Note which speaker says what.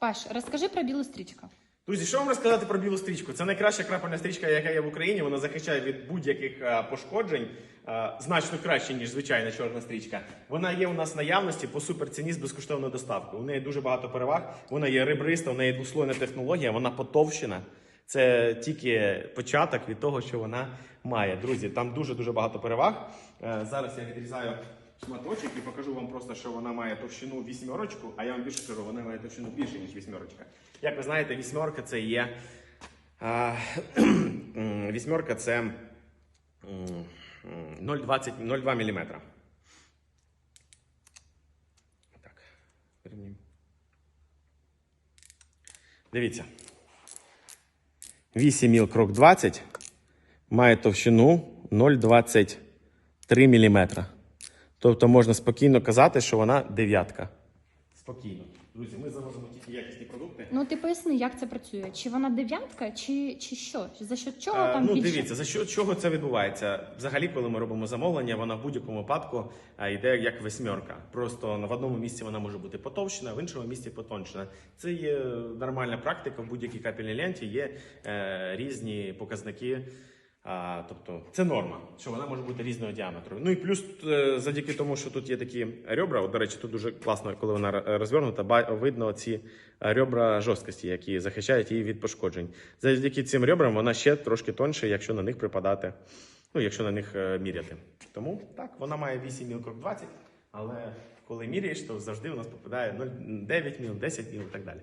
Speaker 1: Паш, розкажи про білу стрічку.
Speaker 2: Друзі, що вам розказати про білу стрічку? Це найкраща крапельна стрічка, яка є в Україні. Вона захищає від будь-яких е, пошкоджень е, значно краще, ніж звичайна чорна стрічка. Вона є у нас наявності по суперціні з безкоштовною доставкою. У неї дуже багато переваг. Вона є ребриста, у неї двослойна технологія, вона потовщена. Це тільки початок від того, що вона має. Друзі, там дуже дуже багато переваг. Е, Зараз я відрізаю шматочок і покажу вам просто, що вона має товщину вісьмерочку, а я вам більше кажу, вона має товщину більше, ніж вісьмерочка. Як ви знаєте, вісьмерка це є. Вісьмерка це м, м, 0,20 0,2 мм. Так, вирівнюємо. Дивіться. 8 міл крок 20 має товщину 0,23 мм. Тобто можна спокійно казати, що вона дев'ятка. Спокійно. Друзі, ми завозимо тільки якісні продукти.
Speaker 1: Ну ти поясни, як це працює? Чи вона дев'ятка, чи, чи що? За що чого
Speaker 2: Е,
Speaker 1: там
Speaker 2: ну,
Speaker 1: більше?
Speaker 2: дивіться, за що чого це відбувається? Взагалі, коли ми робимо замовлення, вона в будь-якому випадку е, йде як восьмерка. Просто в одному місці вона може бути потовщена, в іншому місці потончена. Це є нормальна практика. В будь-якій капельній ленті є е, різні показники. А, тобто це норма, що вона може бути різного діаметру. Ну і плюс, е, завдяки тому, що тут є такі ребра, от, до речі, тут дуже класно, коли вона розвернута, видно ці ребра жорсткості, які захищають її від пошкоджень. Завдяки цим ребрам вона ще трошки тоньше, якщо на них припадати, ну якщо на них е, міряти. Тому так, вона має 8 міл крок 20, але коли міряєш, то завжди у нас попадає 0,9 міл, 10 міл і так далі.